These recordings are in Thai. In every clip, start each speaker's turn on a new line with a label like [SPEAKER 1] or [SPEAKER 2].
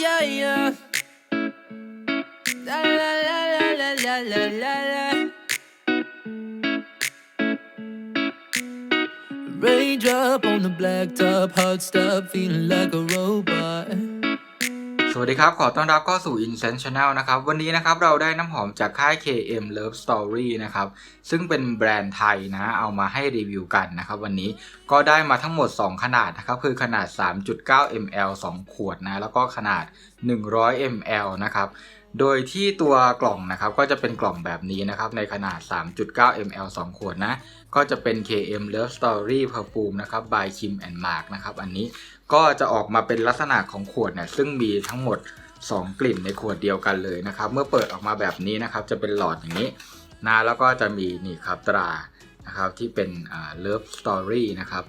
[SPEAKER 1] yeah, yeah. La la la la la la la la. Raindrop on the blacktop, hot stop, feeling like a robot.
[SPEAKER 2] สวัสดีครับ ขอต้อนรับเข้าสู่ Incense Channel นะครับ วันนี้นะครับเราได้น้ำหอมจากค่าย KM Love Story นะครับ ซึ่งเป็นแบรนด์ไทยนะ เอามาให้รีวิวกันนะครับวันนี้ก็ได้มาทั้งหมด 2 ขนาดนะครับ คือขนาด 3.9 ml 2 ขวดนะ แล้วก็ขนาด 100 ml นะครับ โดยที่ตัวกล่องนะครับ ก็จะเป็นกล่องแบบนี้นะครับ ในขนาด 3.9 ml 2 ขวดนะ ก็จะเป็น KM Love Story Perfume นะครับ by Kim and Mark นะครับ อันนี้ ก็จะออกมาเป็นลักษณะของขวดเนี่ยซึ่งมีทั้งหมด 2 กลิ่นในขวดเดียวกันเลยนะครับ เมื่อเปิดออกมาแบบนี้นะครับ จะเป็นหลอดอย่างนี้นะแล้วก็จะมีนี่ครับตรานะครับที่เป็นอ่า Love Story นะครับ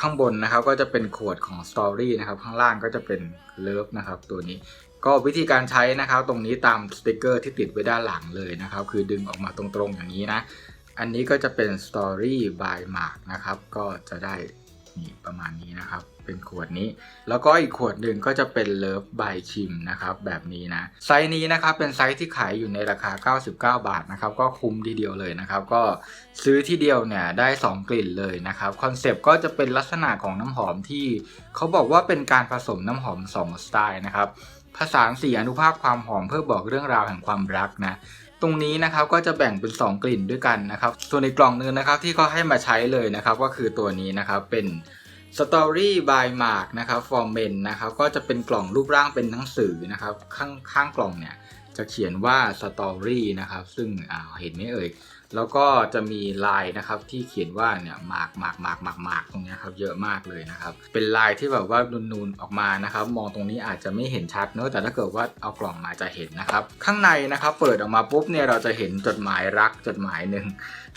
[SPEAKER 2] ข้างบนนะครับก็จะเป็นขวดของ Story นะครับข้างล่างก็จะเป็น Love นะครับตัวนี้ก็วิธีการใช้นะครับตรงนี้ตามสติกเกอร์ที่ติดไว้ด้านหลังเลยนะครับ คือดึงออกมาตรงๆอย่างนี้นะ อันนี้ก็จะเป็น Story by Mark นะครับ ก็จะได้นี่ประมาณนี้นะครับ เป็นขวดนี้ แล้วก็อีกขวดหนึ่งก็จะเป็น Love by Kim นะครับแบบนี้นะไซส์นี้นะครับเป็นไซส์ที่ขายอยู่ในราคา 99 บาทนะครับก็คุ้มทีเดียวเลยนะครับก็ซื้อที่เดียวเนี่ยได้ 2 กลิ่นเลยนะครับคอนเซปต์ก็จะเป็นลักษณะของน้ำหอมที่เขาบอกว่าเป็นการผสมน้ำหอม 2 สไตล์นะครับผสานสีอนุภาคความหอมเพื่อบอกเรื่องราวแห่งความรักนะตรงนี้นะครับก็จะแบ่งเป็น 2 กลิ่นด้วยกันนะครับ ส่วนในกล่องนึงนะครับที่เขาให้มาใช้เลยนะครับก็คือตัวนี้นะครับเป็น Story by Mark นะครับ for men นะครับก็จะเป็นกล่องรูปร่างเป็นหนังสือนะครับ ข้างข้างกล่องเนี่ยจะเขียนว่า Story นะครับ ซึ่งเห็นไหมเอ่ย แล้วก็จะมีลายนะครับที่เขียนว่าเนี่ยหมากหมากหมากหมากหมากตรงนี้ครับเยอะมากเลยนะครับ เป็นลายที่แบบว่านูนๆออกมานะครับ มองตรงนี้อาจจะไม่เห็นชัดเนอะแต่ถ้าเกิดว่าเอากล่องมาจะเห็นนะครับ ข้างในนะครับ เปิดออกมาปุ๊บเนี่ยเราจะเห็นจดหมายรักจดหมายหนึ่ง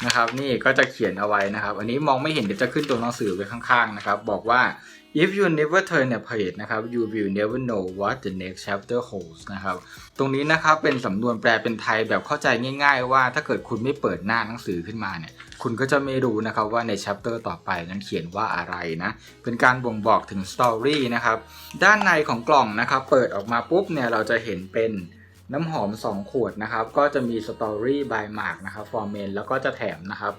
[SPEAKER 2] นะครับ นี่ก็จะเขียนเอาไว้นะครับ อันนี้มองไม่เห็นเดี๋ยวจะขึ้นตัวหนังสือไว้ข้างๆนะครับ บอกว่า if you never turn a page นะครับ you will never know what the next chapter holds นะครับ ตรงนี้นะครับเป็นสำนวนแปลเป็นไทยแบบเข้าใจง่าย ๆ ว่าถ้าเกิดคุณไม่เปิดหน้าหนังสือขึ้นมาเนี่ยคุณก็จะไม่รู้นะครับว่าใน chapter ต่อไปนั้นเขียนว่าอะไรนะ เป็นการบ่งบอกถึง story นะครับ ด้านในของกล่องนะครับ เปิดออกมาปุ๊บเนี่ยเราจะเห็นเป็น น้ำหอม 2 ขวดนะครับ ก็จะมี story by Mark นะครับ for men แล้วก็จะแถมนะครับ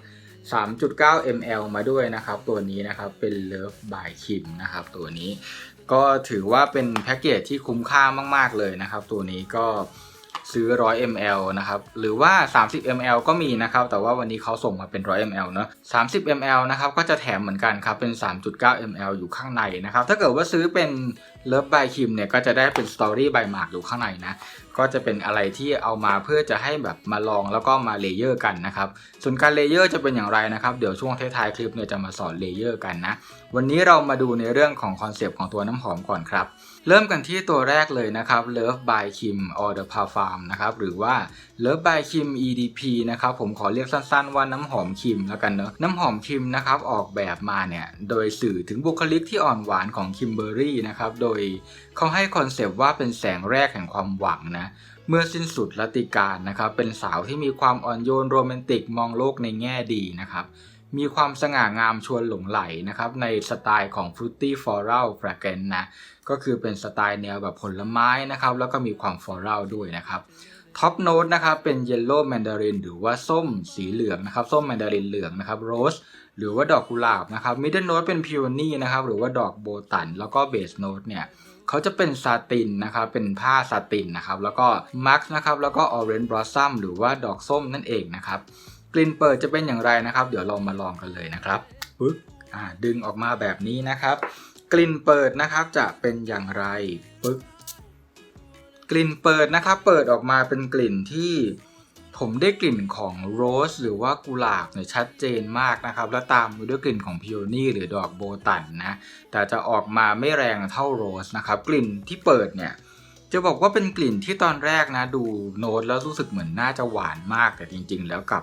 [SPEAKER 2] 3.9 ml มาด้วยนะครับ ตัวนี้นะครับเป็น Love by Kim นะครับตัวนี้ก็ถือว่าเป็นแพ็กเกจที่คุ้มค่ามาก ๆ เลยนะครับ ตัวนี้ก็ซื้อ 100 ml นะครับ หรือว่า 30 ml ก็มีนะครับ แต่ว่าวันนี้เขาส่งมาเป็น 100 ml เนอะ30 ml นะครับ ก็จะแถมเหมือนกันครับ เป็น 3.9 ml อยู่ข้างในนะครับ ถ้าเกิดว่าซื้อเป็น Love by Kim เนี่ยก็จะได้เป็น Story by Mark อยู่ข้างในนะ ก็จะเป็นอะไรที่เอามาเพื่อจะให้แบบมาลองแล้วก็มาเลเยอร์กันนะครับ ส่วนการเลเยอร์จะเป็นอย่างไรนะครับ เดี๋ยวช่วงท้ายๆคลิปเนี่ยจะมาสอนเลเยอร์กันนะ วันนี้เรามาดูในเรื่องของคอนเซปต์ของตัวน้ำหอมก่อนครับ เริ่มกันที่ตัวแรกเลยนะครับ Love by Kim or the Parfum นะครับหรือว่า Love by Kim EDP นะครับผมขอเรียกสั้นๆว่าน้ำหอมคิมแล้วกันเนอะน้ำหอมคิมนะครับออกแบบมาเนี่ยโดยสื่อถึงบุคลิกที่อ่อนหวานของคิมเบอรี่นะครับโดยเขาให้คอนเซปต์ว่าเป็นแสงแรกแห่งความหวังนะเมื่อสิ้นสุดรัติการนะครับเป็นสาวที่มีความอ่อนโยนโรแมนติกมองโลกในแง่ดีนะครับ มีความสง่างามชวนหลงไหลนะครับ ในสไตล์ของ Fruity Floral Fragrance นะ ก็คือเป็นสไตล์แนวแบบผลไม้นะครับ แล้วก็มีความ Floral ด้วยนะครับท็อปโน้ตนะครับเป็น Yellow Mandarin หรือว่าส้มสีเหลืองนะครับ ส้มแมนดารินเหลืองนะครับ Rose หรือว่าดอกกุหลาบนะครับ Middle Note เป็น Peony นะครับหรือว่าดอกโบตัน แล้วก็ Base Note เนี่ยเขาจะเป็นซาตินนะครับเป็นผ้าซาตินนะครับแล้วก็มักนะครับแล้วก็ออเรนจ์บลอสซัมหรือว่าดอกส้มนั่นเองนะครับ กลิ่นเปิดจะเป็นอย่างไรนะครับ เดี๋ยวเรามาลองกันเลยนะครับปึ๊บอ่าดึงออกมาแบบนี้นะครับ กลิ่นเปิดนะครับจะเป็นอย่างไรปึ๊บกลิ่นเปิดนะครับ เปิดออกมาเป็นกลิ่นที่ผมได้กลิ่นของโรสหรือว่ากุหลาบเนี่ยชัดเจนมากนะครับ แล้วตามมาด้วยกลิ่นของพิโอนี่หรือดอกโบตันนะ แต่จะออกมาไม่แรงเท่าโรสนะครับ กลิ่นที่เปิดเนี่ย จะบอกว่าเป็นกลิ่นที่ตอนแรกนะ ดูโน้ตแล้วรู้สึกเหมือนน่าจะหวานมากแต่จริง ๆ แล้วกับ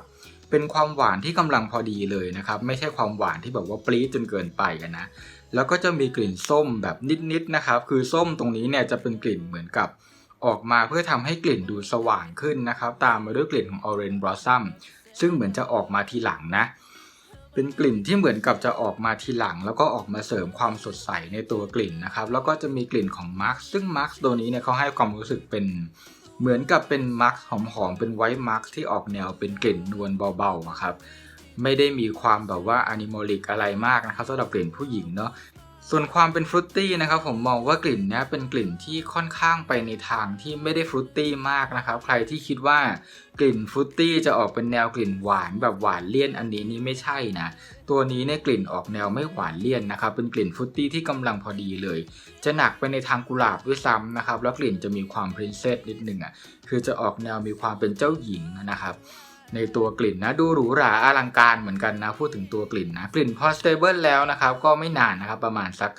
[SPEAKER 2] เป็นความหวานที่กำลังพอดีเลยนะครับ ไม่ใช่ความหวานที่แบบว่าปรี๊ดจนเกินไปอะนนะ แล้วก็จะมีกลิ่นส้มแบบนิดๆนะครับ คือส้มตรงนี้เนี่ยจะเป็นกลิ่นเหมือนกับออกมาเพื่อทำให้กลิ่นดูสว่างขึ้นนะครับ ตามมาด้วยกลิ่นของ Orange Blossom ซึ่งเหมือนจะออกมาทีหลังนะ เป็นกลิ่นที่เหมือนกับจะออกมาทีหลัง แล้วก็ออกมาเสริมความสดใสในตัวกลิ่นนะครับ แล้วก็จะมีกลิ่นของมาร์คซึ่งมาร์คตัวนี้เนี่ยเขาให้ความรู้สึกเป็น เหมือนกับเป็นมาร์คหอมๆเป็นไวท์มาร์คที่ออกแนวเป็นกลิ่นนวลเบาๆครับไม่ได้มีความแบบว่าอนิมอลิกอะไรมากนะครับสำหรับกลิ่นผู้หญิงเนาะ ส่วนความเป็นฟรุตตี้นะครับผมมองว่ากลิ่นนี้เป็นกลิ่นที่ค่อนข้างไปในทางที่ไม่ได้ฟรุตตี้มากนะครับ ใครที่คิดว่ากลิ่นฟรุตตี้จะออกเป็นแนวกลิ่นหวานแบบหวานเลี่ยนอันนี้นี่ไม่ใช่นะ ตัวนี้เนี่ยกลิ่นออกแนวไม่หวานเลี่ยนนะครับ เป็นกลิ่นฟรุตตี้ที่กำลังพอดีเลย จะหนักไปในทางกุหลาบด้วยซ้ำนะครับ แล้วกลิ่นจะมีความพรินเซสนิดนึงอะคือจะออกแนวมีความเป็นเจ้าหญิงนะครับ ในตัวกลิ่นนะดูหรูหราอลังการเหมือนกันนะพูดถึงตัวกลิ่นนะกลิ่นพอสเตเบิลแล้วนะครับก็ไม่นานนะครับประมาณสัก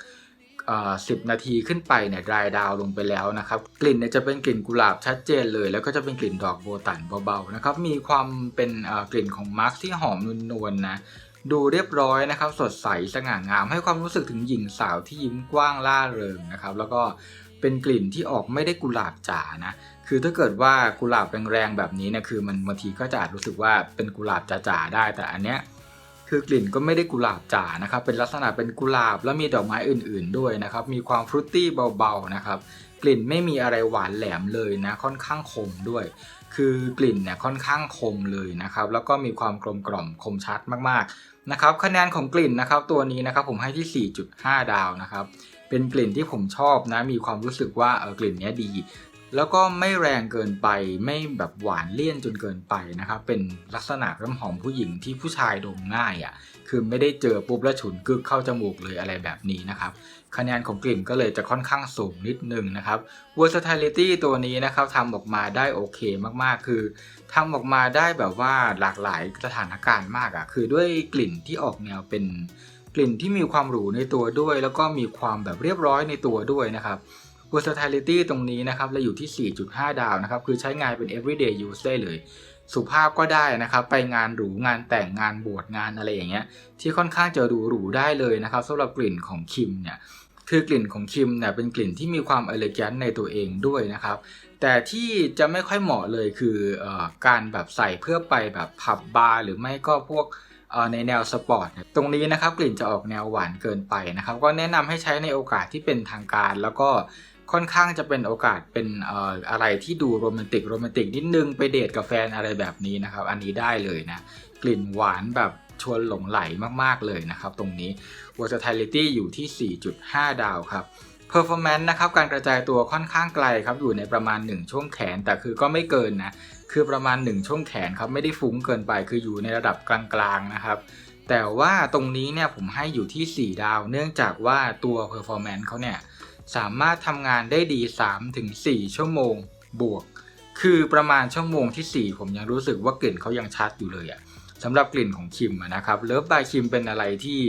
[SPEAKER 2] สิบนาทีขึ้นไปเนี่ยดรายดาวลงไปแล้วนะครับ กลิ่นเนี่ยจะเป็นกลิ่นกุหลาบชัดเจนเลย แล้วก็จะเป็นกลิ่นดอกโบตันเบาๆนะครับมีความเป็นกลิ่นของมาร์คที่หอมนวลๆนะดูเรียบร้อยนะครับ สดใสสง่างามให้ความรู้สึกถึงหญิงสาวที่ยิ้มกว้างล่าเริงนะครับ แล้วก็ เป็นกลิ่นที่ออกไม่ได้กุหลาบจ๋านะคือถ้าเกิดว่ากุหลาบแรงๆแบบนี้เนี่ยคือมันบางทีก็จะอาจรู้สึกว่าเป็นกุหลาบจ๋าๆได้ แต่อันเนี้ยคือกลิ่นก็ไม่ได้กุหลาบจ๋านะครับเป็นลักษณะเป็นกุหลาบแล้วมีดอกไม้อื่นๆด้วยนะครับมีความฟรุตตี้เบาๆนะครับกลิ่นไม่มีอะไรหวานแหลมเลยนะค่อนข้างคมด้วย คือกลิ่นเนี่ยค่อนข้างคมเลยนะครับแล้วก็มีความกลมกล่อมคมชัดมากๆนะครับคะแนนของกลิ่นนะครับตัวนี้นะครับผมให้ที่ 4.5 ดาวนะครับ เป็นกลิ่นที่ผมชอบนะ มีความรู้สึกว่าเออกลิ่นนี้ดี แล้วก็ไม่แรงเกินไปไม่แบบหวานเลี่ยนจนเกินไปนะครับ เป็นลักษณะน้ำหอมผู้หญิงที่ผู้ชายดมง่ายอะ่ะ คือไม่ได้เจอปุ๊บแล้วฉุนกึกเข้าจมูกเลยอะไรแบบนี้นะครับคะแนนของกลิ่นก็เลยจะค่อนข้างสูงนิดนึงนะครับ versatility ตัวนี้นะครับทำออกมาได้โอเคมากๆ คือทำออกมาได้แบบว่าหลากหลายสถานการณ์มากอะ่ะ คือด้วยกลิ่นที่ออกแนวเป็น กลิ่นที่มีความหรูในตัวด้วย แล้วก็มีความแบบเรียบร้อยในตัวด้วยนะครับ versatility ตรงนี้นะครับเราอยู่ที่ 4.5 ดาวนะครับ คือใช้งานเป็น everyday use ได้เลย สุภาพก็ได้นะครับ ไปงานหรูงานแต่งงานบวชงานอะไรอย่างเงี้ย ที่ค่อนข้างจะดูหรูได้เลยนะครับสำหรับกลิ่นของคิมเนี่ย คือกลิ่นของคิมเนี่ยเป็นกลิ่นที่มีความเอเลแกนในตัวเองด้วยนะครับ แต่ที่จะไม่ค่อยเหมาะเลยคืออการแบบใส่เพื่อไปแบบผับบาร์หรือไม่ก็พวก ในแนวสปอร์ตตรงนี้นะครับกลิ่นจะออกแนวหวานเกินไปนะครับ ก็แนะนำให้ใช้ในโอกาสที่เป็นทางการ แล้วก็ค่อนข้างจะเป็นโอกาสเป็นอะไรที่ดูโรแมนติกโรแมนติกนิดนึงไปเดทกับแฟนอะไรแบบนี้นะครับ อันนี้ได้เลยนะ กลิ่นหวานแบบชวนหลงไหลมากๆเลยนะครับ ตรงนี้ versatility อยู่ที่ 4.5 ดาวครับ performance นะครับการกระจายตัวค่อนข้างไกลครับอยู่ในประมาณ 1 ช่วงแขนแต่คือก็ไม่เกินนะ คือประมาณ 1 ช่วงแขนครับไม่ได้ฟุ้งเกินไปคืออยู่ในระดับกลางๆนะครับ แต่ว่าตรงนี้เนี่ยผมให้อยู่ที่ 4 ดาว เนื่องจากว่าตัว performance เขาเนี่ยสามารถทำงานได้ดี 3-4 ชั่วโมงบวก คือประมาณชั่วโมงที่ 4 ผมยังรู้สึกว่ากลิ่นเขายังชัดอยู่เลยอะสำหรับกลิ่นของคิมนะครับเลิฟบายคิมเป็นอะไรที่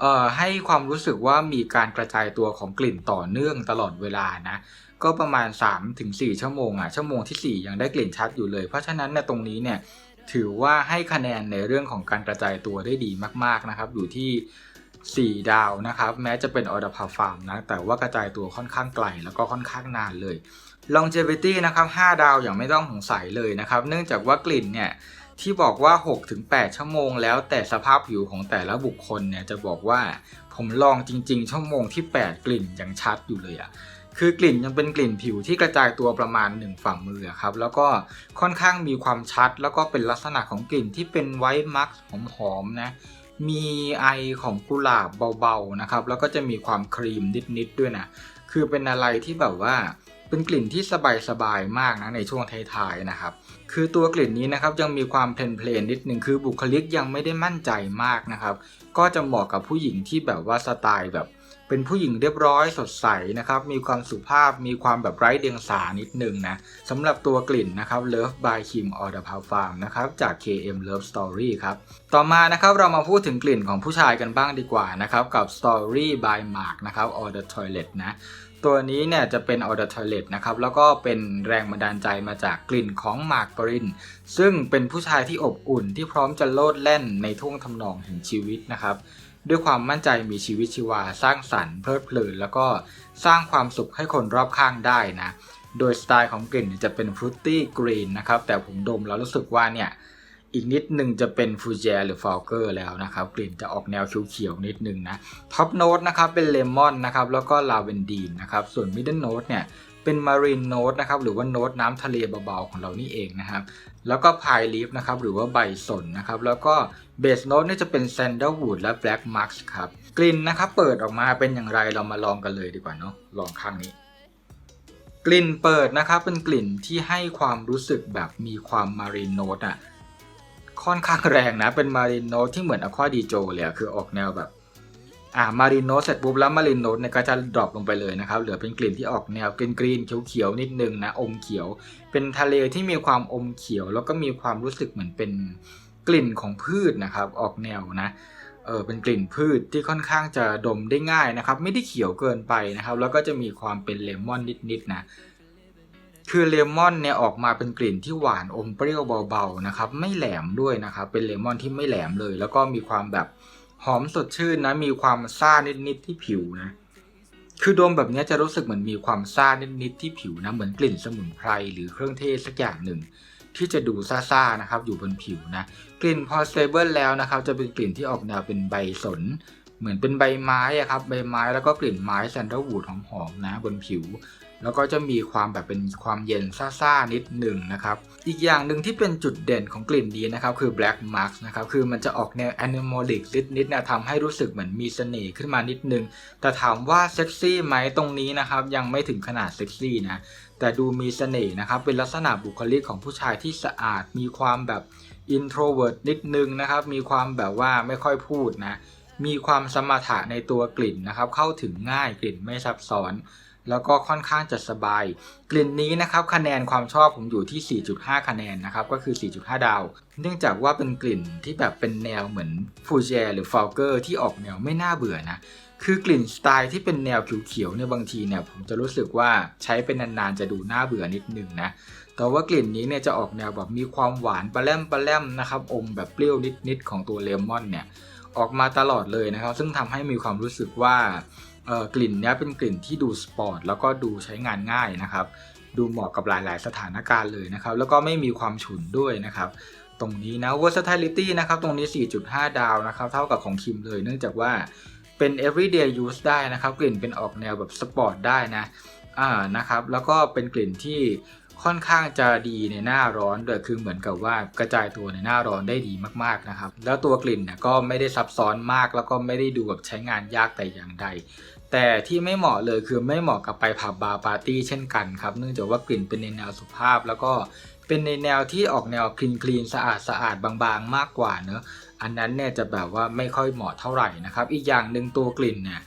[SPEAKER 2] เอ่อให้ความรู้สึกว่ามีการกระจายตัวของกลิ่นต่อเนื่องตลอดเวลานะ ก็ประมาณ 3-4 ชั่วโมงอะชั่วโมงที่ 4 ยังได้กลิ่นชัดอยู่เลย เพราะฉะนั้นเนี่ยตรงนี้เนี่ยถือว่าให้คะแนนในเรื่องของการกระจายตัวได้ดีมากๆนะครับ อยู่ที่ 4 ดาวนะครับ แม้จะเป็นออเดอร์พาฟาร์มนะ แต่ว่ากระจายตัวค่อนข้างไกลแล้วก็ค่อนข้างนานเลย longevity นะครับ 5 ดาวอย่างไม่ต้องสงสัยเลยนะครับ เนื่องจากว่ากลิ่นเนี่ยที่บอกว่า 6-8 ชั่วโมง แล้วแต่สภาพผิวของแต่ละบุคคลเนี่ยจะบอกว่าผมลองจริง ๆ ชั่วโมงที่ 8 กลิ่นยังชัดอยู่เลยอะ คือกลิ่นยังเป็นกลิ่นผิวที่กระจายตัวประมาณ 1ฝั่งมือครับแล้วก็ค่อนข้างมีความชัด แล้วก็เป็นลักษณะของกลิ่นที่เป็นไวท์มักหอมๆนะมีไอของกุหลาบเบาๆนะครับแล้วก็จะมีความครีมนิดๆด้วยนะคือเป็นอะไรที่แบบว่าเป็นกลิ่นที่สบายๆมากนะในช่วงท้ายๆนะครับ คือตัวกลิ่นนี้นะครับยังมีความเพลนๆนิดนึงคือบุคลิกยังไม่ได้มั่นใจมากนะครับ ก็จะเหมาะกับผู้หญิงที่แบบว่าสไตล์แบบ เป็นผู้หญิงเรียบร้อยสดใสนะครับ มีความสุภาพมีความแบบไร้เดียงสานิดนึงนะสำหรับตัวกลิ่นนะครับ Love by Kim or the Parfum นะครับจาก KM Love Story ครับ ต่อมานะครับเรามาพูดถึงกลิ่นของผู้ชายกันบ้างดีกว่านะครับ กับ Story by Mark นะครับ or the Toilet นะตัวนี้เนี่ยจะเป็น or the Toilet นะครับแล้วก็เป็นแรงบันดาลใจมาจากกลิ่นของมาร์กปรินซึ่งเป็นผู้ชายที่อบอุ่นที่พร้อมจะโลดแล่นในท่วงทำนองแห่งชีวิตนะครับ ด้วยความมั่นใจมีชีวิตชีวา สร้างสรรค์เพลิดเพลินแล้วก็สร้างความสุขให้คนรอบข้างได้นะ โดยสไตล์ของกลิ่นจะเป็นฟรุตตี้กรีนนะครับ แต่ผมดมแล้วรู้สึกว่าเนี่ยอีกนิดหนึ่งจะเป็นฟูเจหรือฟอลเกอร์แล้วนะครับ กลิ่นจะออกแนวเขียวๆนิดนึงนะท็อปโน้ตนะครับเป็นเลมอนนะครับแล้วก็ลาเวนดีนนะครับส่วนมิดเดิลโน้ตเนี่ยเป็นมารีนโน้ตนะครับหรือว่าโน้ตน้ำทะเลเบาๆของเรานี่เองนะครับ แล้วก็พายลีฟนะครับหรือว่าใบสนนะครับแล้วก็เบสโน้ตนี่จะเป็นแซนเดลวูดและแบล็กมาร์คครับกลิ่นนะครับเปิดออกมาเป็นอย่างไรเรามาลองกันเลยดีกว่าเนาะลองข้างนี้ กลิ่นเปิดนะครับเป็นกลิ่นที่ให้ความรู้สึกแบบมีความมารีนโนตอะค่อนข้างแรงนะเป็นมารีนโนตที่เหมือนอะควาดีโจเลยคือออกแนวแบบ อ่ามารีนโนตเสร็จปุ๊บแล้วมารีนโนตเนี่ยก็จะดรอปลงไปเลยนะครับ เหลือเป็นกลิ่นที่ออกแนวกรีนกรีนๆเขียวๆนิดนึงนะอมเขียว เป็นทะเลที่มีความอมเขียว แล้วก็มีความรู้สึกเหมือนเป็นกลิ่นของพืชนะครับ ออกแนวนะเออเป็นกลิ่นพืชที่ค่อนข้างจะดมได้ง่ายนะครับ ไม่ได้เขียวเกินไปนะครับ แล้วก็จะมีความเป็นเลมอนนิดๆนะคือเลมอนเนี่ยออกมาเป็นกลิ่นที่หวานอมเปรี้ยวเบาๆนะครับ ไม่แหลมด้วยนะครับ เป็นเลมอนที่ไม่แหลมเลย แล้วก็มีความแบบ หอมสดชื่นนะ มีความซ่านิดๆที่ผิวนะ คือดมแบบนี้จะรู้สึกเหมือนมีความซ่านิดๆที่ผิวนะ เหมือนกลิ่นสมุนไพรหรือเครื่องเทศสักอย่างหนึ่ง ที่จะดูซ่าๆนะครับ อยู่บนผิวนะ กลิ่นพอสเตเบิลแล้วนะครับ จะเป็นกลิ่นที่ออกแนวเป็นใบสน เหมือนเป็นใบไม้อะครับ ใบไม้แล้วก็กลิ่นไม้แซนเดลวูดหอมๆนะ บนผิว แล้วก็จะมีความแบบเป็นความเย็นซ่าๆนิดหนึ่งนะครับ อีกอย่างหนึ่งที่เป็นจุดเด่นของกลิ่นนี้นะครับ คือ black mark นะครับ คือมันจะออกแนว animalic นิดๆนะทำให้รู้สึกเหมือนมีเสน่ห์ขึ้นมานิดนึง แต่ถามว่าเซ็กซี่ไหมตรงนี้นะครับ ยังไม่ถึงขนาดเซ็กซี่นะ แต่ดูมีเสน่ห์นะครับ เป็นลักษณะบุคลิกของผู้ชายที่สะอาด มีความแบบ introvert นิดนึงนะครับ มีความแบบว่าไม่ค่อยพูดนะ มีความสมถะในตัวกลิ่นนะครับ เข้าถึงง่ายกลิ่นไม่ซับซ้อน แล้วก็ค่อนข้างจะสบาย กลิ่นนี้นะครับคะแนนความชอบผมอยู่ที่ 4.5 คะแนนนะครับก็คือ 4.5 ดาว เนื่องจากว่าเป็นกลิ่นที่แบบเป็นแนวเหมือนฟูเจหรือฟอลเกอร์ที่ออกแนวไม่น่าเบื่อนะคือกลิ่นสไตล์ที่เป็นแนวเขียวๆเนี่ยบางทีเนี่ยผมจะรู้สึกว่าใช้เป็นนานๆจะดูน่าเบื่อนิดนึงนะ แต่ว่ากลิ่นนี้เนี่ยจะออกแนวแบบมีความหวานปลาแรมปลาแรมนะครับอมแบบเปรี้ยวนิดๆของตัวเลมอนเนี่ยออกมาตลอดเลยนะครับ ซึ่งทำให้มีความรู้สึกว่า กลิ่นนี้เป็นกลิ่นที่ดูสปอร์ตแล้วก็ดูใช้งานง่ายนะครับ ดูเหมาะกับหลาย ๆ สถานการณ์เลยนะครับ แล้วก็ไม่มีความฉุนด้วยนะครับ ตรงนี้นะ versatility นะครับ ตรงนี้ 4.5 ดาวนะครับ เท่ากับของคิมเลย เนื่องจากว่าเป็น everyday use ได้นะครับ กลิ่นเป็นออกแนวแบบสปอร์ตได้นะ อ่า นะครับ แล้วก็เป็นกลิ่นที่ค่อนข้างจะดีในหน้าร้อนโดยคือเหมือนกับว่ากระจายตัวในหน้าร้อนได้ดีมากๆนะครับ แล้วตัวกลิ่นเนี่ยก็ไม่ได้ซับซ้อนมากแล้วก็ไม่ได้ดูแบบใช้งานยากแต่อย่างใด แต่ที่ไม่เหมาะเลยคือไม่เหมาะกับไปผับบาร์ปาร์ตี้เช่นกันครับ เนื่องจากว่ากลิ่นเป็นในแนวสุภาพ แล้วก็เป็นในแนวที่ออกแนวคลีนคลีนสะอาดสะอาดบางๆ มากกว่าเนอะอันนั้นเนี่ยจะแบบว่าไม่ค่อยเหมาะเท่าไหร่นะครับ อีกอย่างหนึ่งตัวกลิ่นเนี่ย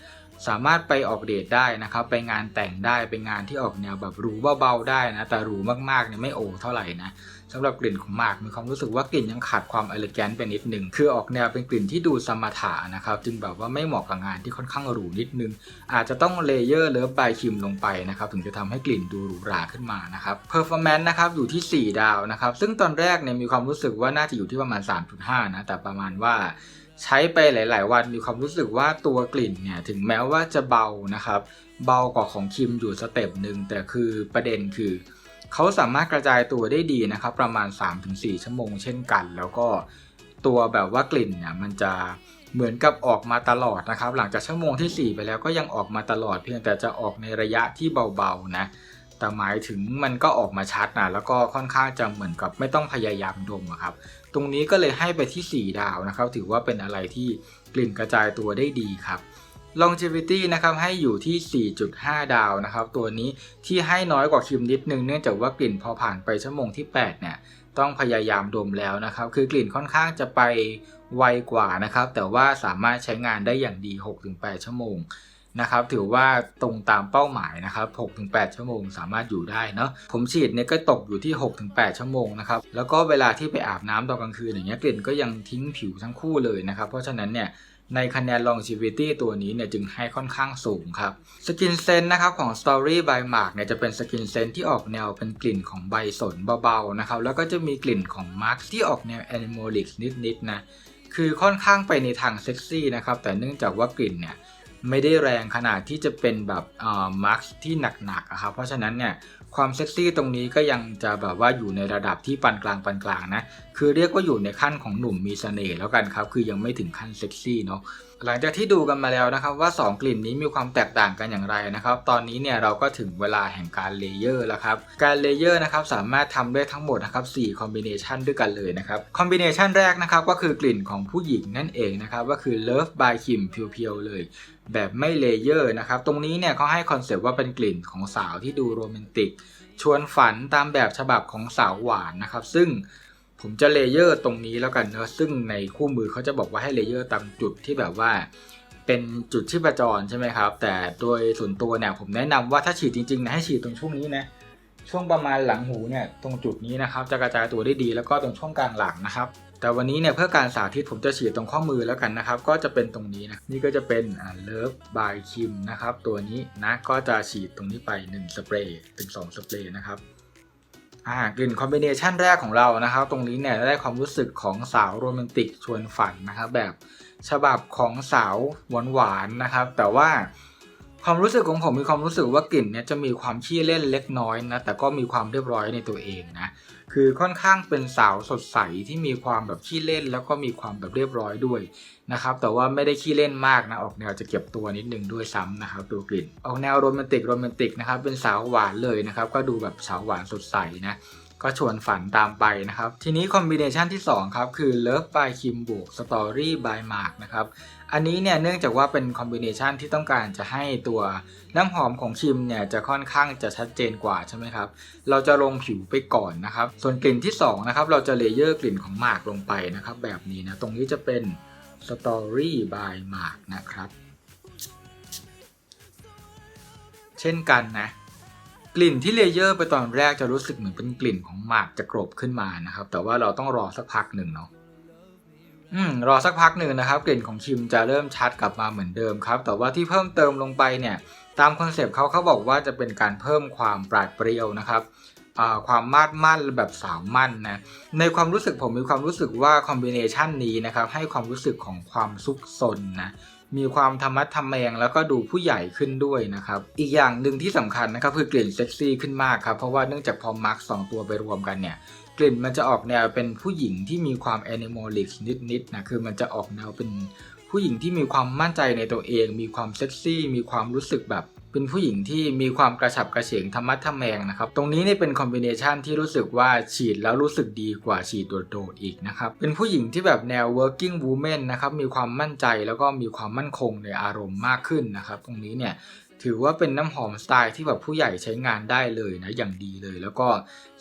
[SPEAKER 2] สามารถไปออกเดทได้นะครับ ไปงานแต่งได้ไปงานที่ออกแนวแบบหรูเบาๆได้นะแต่หรูมากๆเนี่ยไม่โอเท่าไหร่นะ สำหรับกลิ่นของหมากมีความรู้สึกว่ากลิ่นยังขาดความเอลิแกนไปนิดนึงคือออกแนวเป็นกลิ่นที่ดูสมถะนะครับจึงแบบว่าไม่เหมาะกับงานที่ค่อนข้างหรูนิดนึง อาจจะต้องเลเยอร์เลิฟบายคิมลงไปนะครับถึงจะทำให้กลิ่นดูหรูหราขึ้นมานะครับเพอร์ฟอร์แมนซ์นะครับอยู่ที่ 4 ดาวนะครับซึ่งตอนแรกเนี่ยมีความรู้สึกว่าน่าจะอยู่ที่ประมาณ 3.5 นะแต่ประมาณว่าใช้ไปหลาย ๆ วันมีความรู้สึกว่าตัวกลิ่นเนี่ยถึงแม้ว่าจะเบานะครับ เบากว่าของคิมอยู่สเต็ปหนึ่งแต่คือประเด็นคือ เขาสามารถกระจายตัวได้ดีนะครับประมาณ 3-4 ชั่วโมงเช่นกัน แล้วก็ตัวแบบว่ากลิ่นเนี่ยมันจะเหมือนกับออกมาตลอดนะครับ หลังจากชั่วโมงที่ 4 ไปแล้วก็ยังออกมาตลอดเพียงแต่จะออกในระยะที่เบาๆนะแต่หมายถึงมันก็ออกมาชัดนะแล้วก็ค่อนข้างจะเหมือนกับไม่ต้องพยายามดมครับ ตรงนี้ก็เลยให้ไปที่ 4 ดาวนะครับ ถือว่าเป็นอะไรที่กลิ่นกระจายตัวได้ดีครับ longevity นะครับให้อยู่ที่ 4.5 ดาวนะครับตัวนี้ที่ให้น้อยกว่าคิมนิดนึงเนื่องจากว่ากลิ่นพอผ่านไปชั่วโมงที่ 8 เนี่ยต้องพยายามดมแล้วนะครับ คือกลิ่นค่อนข้างจะไปไวกว่านะครับ แต่ว่าสามารถใช้งานได้อย่างดี 6-8 ชั่วโมงนะครับ ถือว่าตรงตามเป้าหมายนะครับ 6-8 ชั่วโมงสามารถอยู่ได้เนาะ ผมฉีดเนี่ยก็ตกอยู่ที่ 6-8 ชั่วโมงนะครับ แล้วก็เวลาที่ไปอาบน้ำตอนกลางคืนอย่างเงี้ยกลิ่นก็ยังทิ้งผิวทั้งคู่เลยนะครับ เพราะฉะนั้นเนี่ย ในคะแนน longevity ตัวนี้เนี่ยจึงให้ค่อนข้างสูงครับ skin scent นะครับของ story by mark เนี่ยจะเป็น skin scent ที่ออกแนวเป็นกลิ่นของใบสนเบาๆนะครับแล้วก็จะมีกลิ่นของ mark ที่ออกแนว animalic นิดๆนะคือค่อนข้างไปในทางเซ็กซี่นะครับแต่เนื่องจากว่ากลิ่นเนี่ยไม่ได้แรงขนาดที่จะเป็นแบบอ่อมาร์คที่หนักๆอะครับเพราะฉะนั้นเนี่ย ความเซ็กซี่ตรงนี้ก็ยังจะแบบว่าอยู่ในระดับที่ปานกลางปานกลางนะ คือเรียกว่าอยู่ในขั้นของหนุ่มมีเสน่ห์แล้วกันครับ คือยังไม่ถึงขั้นเซ็กซี่เนาะ หลังจากที่ดูกันมาแล้วนะครับว่า 2 กลิ่นนี้มีความแตกต่างกันอย่างไรนะครับ ตอนนี้เนี่ยเราก็ถึงเวลาแห่งการเลเยอร์แล้วครับ การเลเยอร์นะครับสามารถทำได้ทั้งหมดนะครับ4คอมบิเนชันด้วยกันเลยนะครับ คอมบิเนชันแรกนะครับก็คือกลิ่นของผู้หญิงนั่นเองนะครับก็คือ Love by Kim เพียวๆเลยแบบไม่เลเยอร์นะครับ ตรงนี้เนี่ยเขาให้คอนเซปต์ว่าเป็นกลิ่นของสาวที่ดูโรแมนติก ชวนฝันตามแบบฉบับของสาวหวานนะครับ ซึ่ง ผมจะเลเยอร์ตรงนี้แล้วกันเนอะซึ่งในคู่มือเขาจะบอกว่าให้เลเยอร์ตามจุดที่แบบว่า เป็นจุดที่ประจรใช่ไหมครับ แต่โดยส่วนตัวเนี่ยผมแนะนำว่าถ้าฉีดจริงๆนะให้ฉีดตรงช่วงนี้นะช่วงประมาณหลังหูเนี่ยตรงจุดนี้นะครับ จะกระจายตัวได้ดีแล้วก็ตรงช่วงกลางหลังนะครับ แต่วันนี้เนี่ยเพื่อการสาธิตผมจะฉีดตรงข้อมือแล้วกันนะครับ ก็จะเป็นตรงนี้นะนี่ก็จะเป็นอ่าเลิฟบายคิมนะครับตัวนี้นะก็จะฉีดตรงนี้ไป1สเปรย์ถึง2สเปรย์นะครับ อ่ากลิ่นคอมบิเนชันแรกของเรานะครับ ตรงนี้เนี่ยได้ความรู้สึกของสาวโรแมนติกชวนฝันนะครับ แบบฉบับของสาวหวานหวานนะครับ แต่ว่าความรู้สึกของผมมีความรู้สึกว่ากลิ่นเนี่ยจะมีความขี้เล่นเล็กน้อยนะแต่ก็มีความเรียบร้อยในตัวเองนะ คือค่อนข้างเป็นสาวสดใสที่มีความแบบขี้เล่น แล้วก็มีความแบบเรียบร้อยด้วยนะครับแต่ว่าไม่ได้ขี้เล่นมากนะออกแนวจะเก็บตัวนิดนึงด้วยซ้ำนะครับตัวกลิ่นออกแนวโรแมนติกโรแมนติกนะครับเป็นสาวหวานเลยนะครับก็ดูแบบสาวหวานสดใสนะก็ชวนฝันตามไปนะครับ ทีนี้คอมบิเนชันที่ 2 ครับ คือ Love by Kim บวก Story by Mark นะครับ อันนี้เนี่ยเนื่องจากว่าเป็นคอมบิเนชันที่ต้องการจะให้ตัวน้ำหอมของคิมเนี่ยจะค่อนข้างจะชัดเจนกว่าใช่ไหมครับ เราจะลงผิวไปก่อนนะครับ ส่วนกลิ่นที่2นะครับเราจะเลเยอร์กลิ่นของหมากลงไปนะครับ แบบนี้นะ ตรงนี้จะเป็น Story by Mark นะครับ เช่นกันนะกลิ่นที่เลเยอร์ไปตอนแรกจะรู้สึกเหมือนเป็นกลิ่นของหมากจะกรบขึ้นมานะครับ แต่ว่าเราต้องรอสักพักหนึ่งเนาะ อืมรอสักพักหนึ่งนะครับ กลิ่นของคิมจะเริ่มชัดกลับมาเหมือนเดิมครับ แต่ว่าที่เพิ่มเติมลงไปเนี่ย ตามคอนเซปต์เขาเขาบอกว่าจะเป็นการเพิ่มความปราดเปรียวนะครับความมาดมั่นแบบสาวมั่นนะในความรู้สึกผมมีความรู้สึกว่าคอมบิเนชันนี้นะครับให้ความรู้สึกของความซุกซนนะ มีความธรรมะทำแมงแล้วก็ดูผู้ใหญ่ขึ้นด้วยนะครับ อีกอย่างหนึ่งที่สำคัญนะครับคือกลิ่นเซ็กซี่ขึ้นมากครับ เพราะว่าเนื่องจากพอมาร์กสองตัวไปรวมกันเนี่ย กลิ่นมันจะออกแนวเป็นผู้หญิงที่มีความแอนิมอลิกนิดๆนะคือมันจะออกแนวเป็นผู้หญิงที่มีความมั่นใจในตัวเอง มีความเซ็กซี่ มีความรู้สึกแบบ เป็นผู้หญิงที่มีความกระฉับกระเฉงธรรมะทะแมงนะครับ ตรงนี้เนี่ยเป็นคอมบิเนชันที่รู้สึกว่าฉีดแล้วรู้สึกดีกว่าฉีดโดดๆอีกนะครับ เป็นผู้หญิงที่แบบแนว working woman นะครับ มีความมั่นใจแล้วก็มีความมั่นคงในอารมณ์มากขึ้นนะครับ ตรงนี้เนี่ย ถือว่าเป็นน้ำหอมสไตล์ที่แบบผู้ใหญ่ใช้งานได้เลยนะอย่างดีเลย แล้วก็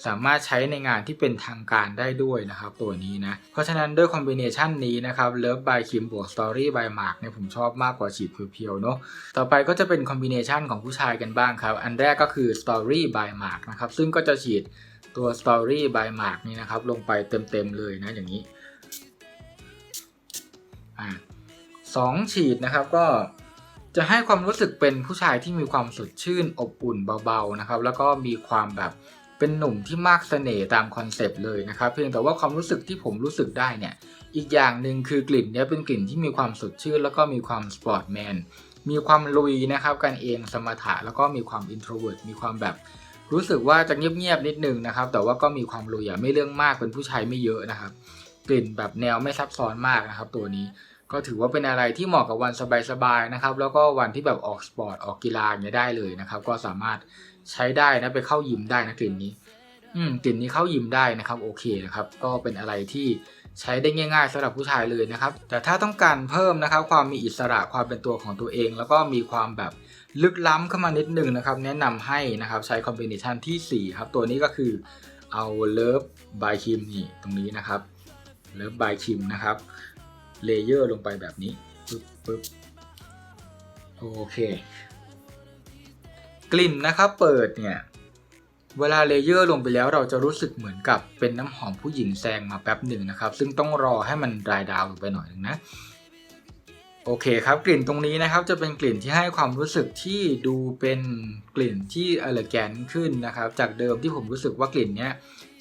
[SPEAKER 2] สามารถใช้ในงานที่เป็นทางการได้ด้วยนะครับ ตัวนี้นะเพราะฉะนั้นด้วยคอมบิเนชันนี้นะครับ Love by Kim บวก Story by Mark เนี่ยผมชอบมากกว่าฉีดเพียวๆเนาะต่อไปก็จะเป็นคอมบิเนชันของผู้ชายกันบ้างครับ อันแรกก็คือ Story by Mark นะครับซึ่งก็จะฉีดตัว Story by Mark นี่นะครับ ลงไปเต็ม ๆ เลยนะ อย่างนี้ อ่าสองฉีดนะครับก็ จะให้ความรู้สึกเป็นผู้ชายที่มีความสดชื่นอบอุ่นเบาๆนะครับ แล้วก็มีความแบบเป็นหนุ่มที่มากเสน่ห์ตามคอนเซปต์เลยนะครับ เพียงแต่ว่าความรู้สึกที่ผมรู้สึกได้เนี่ยอีกอย่างหนึ่งคือกลิ่นเนี้ยเป็นกลิ่นที่มีความสดชื่น แล้วก็มีความสปอร์ตแมนมีความลุยนะครับกันเองสมถะแล้วก็มีความอินโทรเวิร์ตมีความแบบรู้สึกว่าจะเงียบๆนิดนึงนะครับ แต่ว่าก็มีความลุยอะไม่เรื่องมากเป็นผู้ชายไม่เยอะนะครับ กลิ่นแบบแนวไม่ซับซ้อนมากนะครับ ตัวนี้ ก็ถือว่าเป็นอะไรที่เหมาะกับวันสบายๆนะครับ แล้วก็วันที่แบบออกสปอร์ตออกกีฬาอย่างเงี้ยได้เลยนะครับ ก็สามารถใช้ได้นะไปเข้ายิมได้นะกลิ่นนี้ อืมกลิ่นนี้เข้ายิมได้นะครับโอเคนะครับ ก็เป็นอะไรที่ใช้ได้ง่าย ๆสำหรับผู้ชายเลยนะครับ แต่ถ้าต้องการเพิ่มนะครับ ความมีอิสระความเป็นตัวของตัวเอง แล้วก็มีความแบบลึกล้ำเข้ามานิดนึงนะครับ แนะนำให้นะครับใช้คอมบิเนชันที่ 4 ครับ ตัวนี้ก็คือเอา Love by Kim นี่ตรงนี้นะครับ Love by Kim นะครับ เลเยอร์ลงไปแบบนี้ปึ๊บปึ๊บโอเค กลิ่นนะครับเปิดเนี่ย เวลาเลเยอร์ลงไปแล้วเราจะรู้สึกเหมือนกับเป็นน้ำหอมผู้หญิงแซงมาแป๊บหนึ่งนะครับ ซึ่งต้องรอให้มันดรายดาวลงไปหน่อยนึงนะโอเคครับกลิ่นตรงนี้นะครับจะเป็นกลิ่นที่ให้ความรู้สึกที่ดูเป็นกลิ่นที่เอลแกนขึ้นนะครับ จากเดิมที่ผมรู้สึกว่ากลิ่นเนี้ย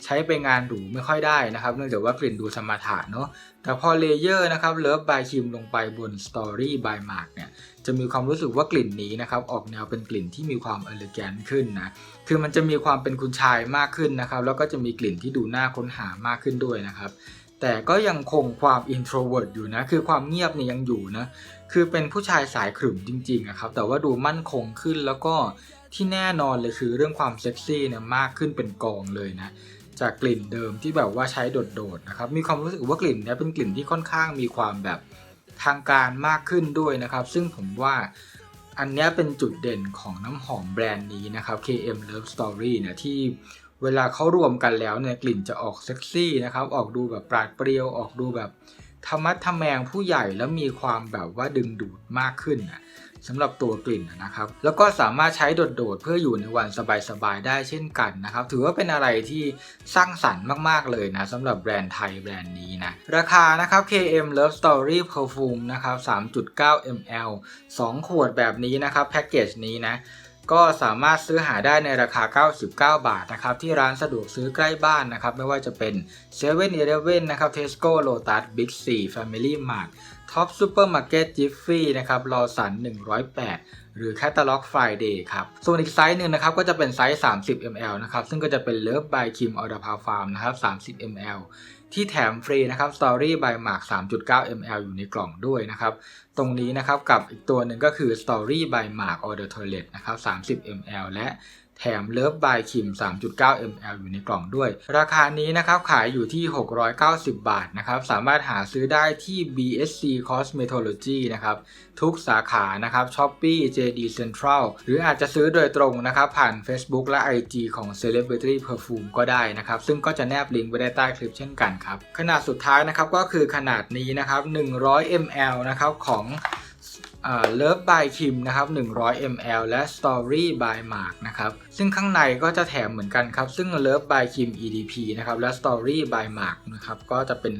[SPEAKER 2] ใช้ไปงานหรูไม่ค่อยได้นะครับเนื่องจากว่ากลิ่นดูสมถะเนาะแต่พอเลเยอร์นะครับเลิฟบายคิมลงไปบนสตอรี่บายมาร์กเนี่ยจะมีความรู้สึกว่ากลิ่นนี้นะครับออกแนวเป็นกลิ่นที่มีความเอลแกนขึ้นนะคือมันจะมีความเป็นคุณชายมากขึ้นนะครับแล้วก็จะมีกลิ่นที่ดูน่าค้นหามากขึ้นด้วยนะครับแต่ก็ยังคงความ introvert อยู่นะคือความเงียบเนี่ยยังอยู่นะคือเป็นผู้ชายสายขรึมจริงๆอะครับแต่ว่าดูมั่นคงขึ้นแล้วก็ที่แน่นอนเลยคือเรื่องความเซ็กซี่เนี่ยมากขึ้นเป็นกองเลยนะ จากกลิ่นเดิมที่แบบว่าใช้โดดๆนะครับ มีความรู้สึกว่ากลิ่นเนี้ยเป็นกลิ่นที่ค่อนข้างมีความแบบทางการมากขึ้นด้วยนะครับ ซึ่งผมว่าอันเนี้ยเป็นจุดเด่นของน้ำหอมแบรนด์นี้นะครับ KM Love Story เนี่ยที่เวลาเขารวมกันแล้วเนี่ยกลิ่นจะออกเซ็กซี่นะครับ ออกดูแบบปราดเปรียว ออกดูแบบ ธรรมัดทแมงผู้ใหญ่แล้วมีความแบบว่าดึงดูดมากขึ้นนะสำหรับตัวกลิ่นนะครับ แล้วก็สามารถใช้โดดๆ เพื่ออยู่ในวันสบายๆ ได้เช่นกันนะครับ ถือว่าเป็นอะไรที่สร้างสรรค์มากๆเลยนะสำหรับแบรนด์ไทยแบรนด์นี้นะ ราคานะครับ KM Love Story Perfume นะครับ 3.9 ml 2 ขวดแบบนี้นะครับ แพ็กเกจนี้นะ ก็สามารถซื้อหาได้ในราคา 99 บาทนะครับที่ร้านสะดวกซื้อใกล้บ้านนะครับไม่ว่าจะเป็น7 e เ e ่ e อนะครับ Tesco Lotus Big 4 Family Mart Top Supermarket Jiffy นะครับรอสัน108 หรือ Catalog Friday ครับ ส่วนอีกไซส์หนึ่งนะครับก็จะเป็นไซส์ 30 ml นะครับซึ่งก็จะเป็น Love by Kim o r d a p a Farm นะครับ 30 ml ที่แถมฟรีนะครับ Story by Mark 3.9 ml อยู่ในกล่องด้วยนะครับ ตรงนี้นะครับกับอีกตัวหนึ่งก็คือ Story by Mark Order Toilet นะครับ 30 ml และ แถม Love by Kim 3.9 ml อยู่ในกล่องด้วย ราคานี้นะครับขายอยู่ที่ 690 บาทนะครับ สามารถหาซื้อได้ที่ BSC Cosmetology นะครับ ทุกสาขานะครับ Shopee JD Central หรืออาจจะซื้อโดยตรงนะครับ ผ่าน Facebook และ IG ของ Celebrity Perfume ก็ได้นะครับ ซึ่งก็จะแนบลิงก์ไว้ได้ใต้คลิปเช่นกันครับ ขนาดสุดท้ายนะครับก็คือขนาดนี้นะครับ 100 ml นะครับของ เลิฟบายคิมนะครับ 100 ml และ Story by Mark นะครับ ซึ่งข้างในก็จะแถมเหมือนกันครับ ซึ่ง Love by Kim EDP นะครับ และ Story by Mark นะครับ ก็จะเป็น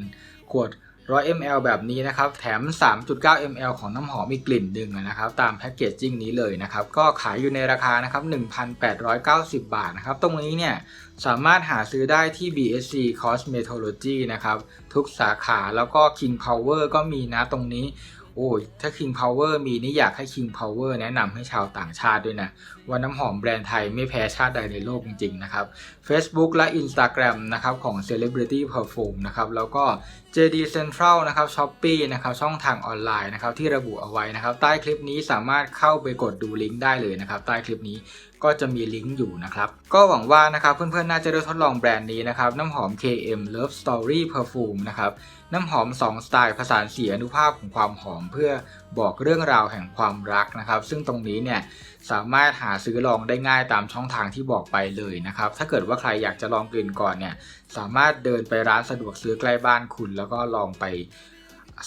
[SPEAKER 2] ขวด 100 ml แบบนี้นะครับ แถม 3.9 ml ของน้ำหอมอีกกลิ่นหนึ่งนะครับ ตามแพ็กเกจจิ้งนี้เลยนะครับ ก็ขายอยู่ในราคานะครับ 1,890 บาทนะครับ ตรงนี้เนี่ยสามารถหาซื้อได้ที่ BSC Cosmetology นะครับ ทุกสาขาแล้วก็ King Power ก็มีนะตรงนี้ โอ้ยถ้า King Power มีนี่อยากให้ King Power แนะนำให้ชาวต่างชาติด้วยนะ ว่าน้ำหอมแบรนด์ไทยไม่แพ้ชาติใดในโลกจริงๆนะครับ Facebook และ Instagram นะครับของ Celebrity Perfume นะครับแล้วก็ JD Central นะครับ Shopee นะครับช่องทางออนไลน์นะครับที่ระบุเอาไว้นะครับ ใต้คลิปนี้สามารถเข้าไปกดดูลิงก์ได้เลยนะครับ ใต้คลิปนี้ ก็จะมีลิงก์อยู่นะครับ ก็หวังว่านะครับเพื่อนๆ น่าจะได้ทดลองแบรนด์นี้นะครับ น้ำหอม KM Love Story Perfume นะครับ น้ำหอม 2 สไตล์ผสานเสียอนุภาพของความหอมเพื่อบอกเรื่องราวแห่งความรักนะครับ ซึ่งตรงนี้เนี่ยสามารถหาซื้อลองได้ง่ายตามช่องทางที่บอกไปเลยนะครับ ถ้าเกิดว่าใครอยากจะลองกลิ่นก่อนเนี่ยสามารถเดินไปร้านสะดวกซื้อใกล้บ้านคุณ แล้วก็ลองไป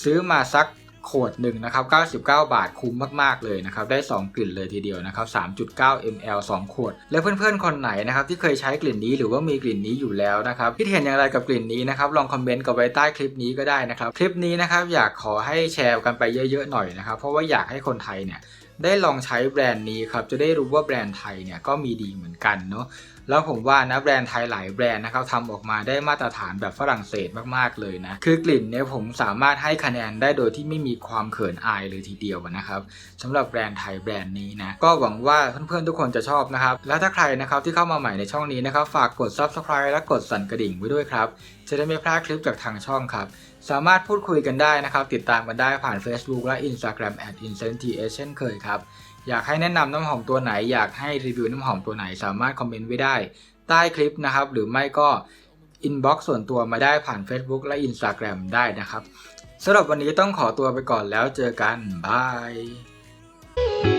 [SPEAKER 2] ซื้อมาสัก ขวดหนึ่งนะครับ99 บาทคุ้มมากๆเลยนะครับได้ 2 กลิ่นเลยทีเดียวนะครับ3.9 ml 2 ขวด และเพื่อนๆคนไหนนะครับที่เคยใช้กลิ่นนี้หรือว่ามีกลิ่นนี้อยู่แล้วนะครับคิดเห็นอย่างไรกับกลิ่นนี้นะครับลองคอมเมนต์กับไว้ใต้คลิปนี้ก็ได้นะครับคลิปนี้นะครับอยากขอให้แชร์กันไปเยอะๆหน่อยนะครับเพราะว่าอยากให้คนไทยเนี่ยได้ลองใช้แบรนด์นี้ครับจะได้รู้ว่าแบรนด์ไทยเนี่ยก็มีดีเหมือนกันเนาะ แล้วผมว่านะแบรนด์ไทยหลายแบรนด์นะครับทำออกมาได้มาตรฐานแบบฝรั่งเศสมากๆเลยนะคือกลิ่นเนี่ยผมสามารถให้คะแนนได้โดยที่ไม่มีความเขินอายเลยทีเดียวนะครับสำหรับแบรนด์ไทยแบรนด์นี้นะก็หวังว่าเพื่อนๆทุกคนจะชอบนะครับแล้วถ้าใครนะครับที่เข้ามาใหม่ในช่องนี้นะครับฝากกด subscribe และกดสั่นกระดิ่งไว้ด้วยครับจะได้ไม่พลาดคลิปจากทางช่องครับสามารถพูดคุยกันได้นะครับ ติดตามกันได้ผ่าน Facebook และ Instagram at i n c e n t th เช่นเคยครับ อยากให้แนะนำน้ำหอมตัวไหน อยากให้รีวิวน้ำหอมตัวไหนสามารถคอมเมนต์ไว้ได้ ใต้คลิปนะครับ หรือไม่ก็อินบ็อกซ์ส่วนตัวมาได้ผ่าน Facebook และ Instagram ได้นะครับสำหรับวันนี้ต้องขอตัวไปก่อนแล้วเจอกันบาย